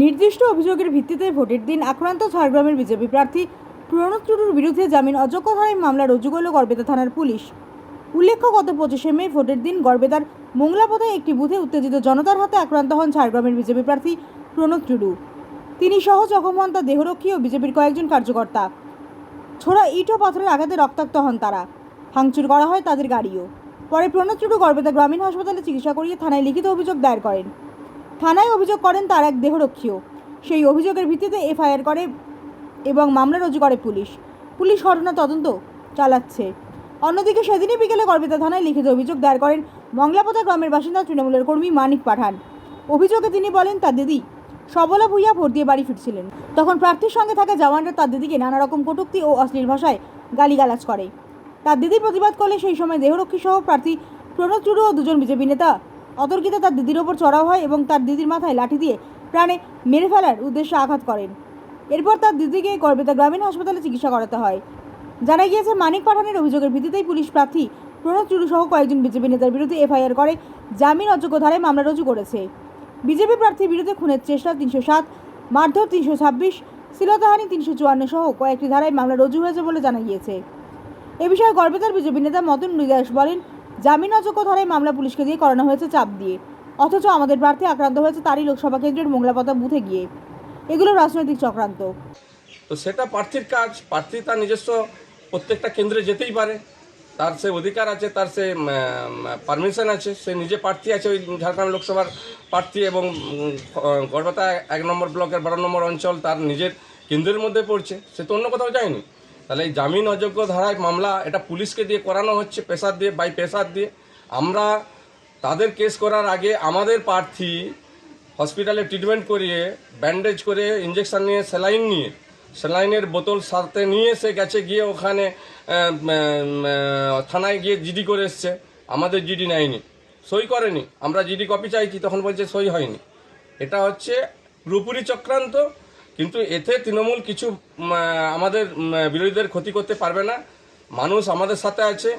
নির্দিষ্ট অভিযোগের ভিত্তিতে ভোটের দিন আক্রান্ত ঝাড়গ্রামের বিজেপি প্রার্থী প্রণব টুডুর বিরুদ্ধে জামিন অযোগ্য ধারায় মামলা রুজু করল গড়বেতা থানার পুলিশ। উল্লেখ্য, গত পঁচিশে মে ভোটের দিন গড়বেতার মোংলাপথায় একটি বুথে উত্তেজিত জনতার হাতে আক্রান্ত হন ঝাড়গ্রামের বিজেপি প্রার্থী প্রণব টুডু তিনি সহ জখম হন তার দেহরক্ষী ও বিজেপির কয়েকজন কার্যকর্তা। ছোড়া ইট ও পাথরের আঘাতে রক্তাক্ত হন তারা। ভাঙচুর করা হয় তাদের গাড়িও। পরে প্রণব টুডু গড়বেতা গ্রামীণ হাসপাতালে চিকিৎসা করিয়ে থানায় লিখিত অভিযোগ দায়ের করেন। থানায় অভিযোগ করেন তার এক দেহরক্ষীও। সেই অভিযোগের ভিত্তিতে এফআইআর করে এবং মামলা রুজু করে পুলিশ। পুলিশ ঘটনা তদন্ত চালাচ্ছে। অন্যদিকে সেদিনই বিকেলে গর্বিতা থানায় লিখিত অভিযোগ দায়ের করেন মংলাপোতা গ্রামের বাসিন্দা তৃণমূলের কর্মী মানিক পাঠান। অভিযোগে তিনি বলেন, তার দিদি সবলা ভুইয়া ভোট দিয়ে বাড়ি ফিরছিলেন। তখন প্রার্থীর সঙ্গে থাকা জওয়ানরা তার দিদিকে নানা রকম কটূক্তি ও অশ্লীল ভাষায় গালিগালাজ করে। তার দিদির প্রতিবাদ করলে সেই সময় দেহরক্ষী সহ প্রার্থী প্রণব টুডু ও দুজন বিজেপি নেতা অতর্কিতে তার দিদির ওপর চড়াও হয় এবং তার দিদির মাথায় লাঠি দিয়ে প্রাণে মেরে ফেলার উদ্দেশ্যে আঘাত করেন। এরপর তার দিদিকে গর্বিতা গ্রামীণ হাসপাতালে চিকিৎসা করাতে হয়। জানা গিয়েছে, মানিক পাঠানের অভিযোগের ভিত্তিতেই পুলিশ প্রার্থী প্রণব টুডু সহ কয়েকজন বিজেপি নেতার বিরুদ্ধে এফআইআর করে জামিন অযোগ্য ধারায় মামলা রুজু করেছে। বিজেপি প্রার্থীর বিরুদ্ধে খুনের চেষ্টা তিনশো সাত, মারধর তিনশো ছাব্বিশ, শ্লীলতাহানি তিনশো চুয়ান্ন সহ কয়েকটি ধারায় মামলা রুজু হয়েছে বলে জানা গিয়েছে। এ বিষয়ে গর্বেতার বিজেপি নেতা মতন নিদাস বলেন জামিন অযোগ্য ধারায় মামলা পুলিশকে দিয়ে করানো হয়েছে চাপ দিয়ে। অথচ আমাদের প্রার্থী আক্রান্ত হয়েছে তারই লোকসভা কেন্দ্রের মোংলাপতা বুথে গিয়ে। এগুলো রাজনৈতিক চক্রান্ত। তো সেটা প্রার্থীর কাজ। প্রার্থী তার নিজস্ব প্রত্যেকটা কেন্দ্রে যেতেই পারে। তার সে অধিকার আছে, তার সে পারমিশন আছে, সে নিজে প্রার্থী আছে ওই ঝাড়গ্রাম লোকসভার প্রার্থী এবং গড়বাতা এক নম্বর ব্লকের বারো নম্বর অঞ্চল তার নিজের কেন্দ্রের মধ্যে পড়ছে। সে তো অন্য কোথাও যায়নি। তাহলে এই জামিন অযোগ্য ধারায় মামলা এটা পুলিশকে দিয়ে করানো হচ্ছে, পেশার দিয়ে বাই পেশার দিয়ে। আমরা তাদের কেস করার আগে আমাদের প্রার্থী হসপিটালে ট্রিটমেন্ট করিয়ে ব্যান্ডেজ করে ইঞ্জেকশন নিয়ে স্যালাইন নিয়ে স্যালাইনের বোতল সাথে নিয়ে এসে গেছে, গিয়ে ওখানে থানায় গিয়ে জিডি করে এসছে। আমাদের জিডি নেয়নি। সই করেনি। আমরা জিডি কপি চাইছি, তখন বলছে সই হয়নি। এটা হচ্ছে পুরোপুরি চক্রান্ত। কিন্তু এতে তৃণমূল কিছু আমাদের বিরোধীদের ক্ষতি করতে পারবে না। মানুষ আমাদের সাথে আছে।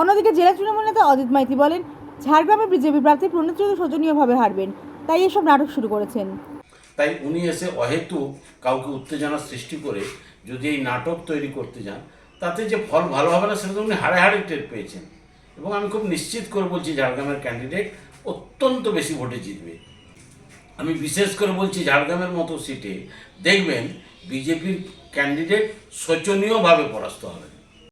অন্যদিকে জেলা তৃণমূল নেতা অজিত মাইতি বলেন ঝাড়গ্রামে বিজেপি প্রার্থী চৌধুরী শোচনীয়ভাবে হারবেন তাই এসব নাটক শুরু করেছেন। তাই উনি এসে অহেতু কাউকে উত্তেজনা সৃষ্টি করে যদি এই নাটক তৈরি করতে যান তাতে যে ফল ভালো হবে না সেটা তো উনি হাড়ে হাড়ে টের পেয়েছেন। এবং আমি খুব নিশ্চিত করে বলছি ঝাড়গ্রামের ক্যান্ডিডেট অত্যন্ত বেশি ভোটে জিতবে। আমি বিশেষ করে বলছি ঝাড়গ্রামের মতো সিটে দেখবেন বিজেপির ক্যান্ডিডেট শোচনীয়ভাবে পরাস্ত হবেন।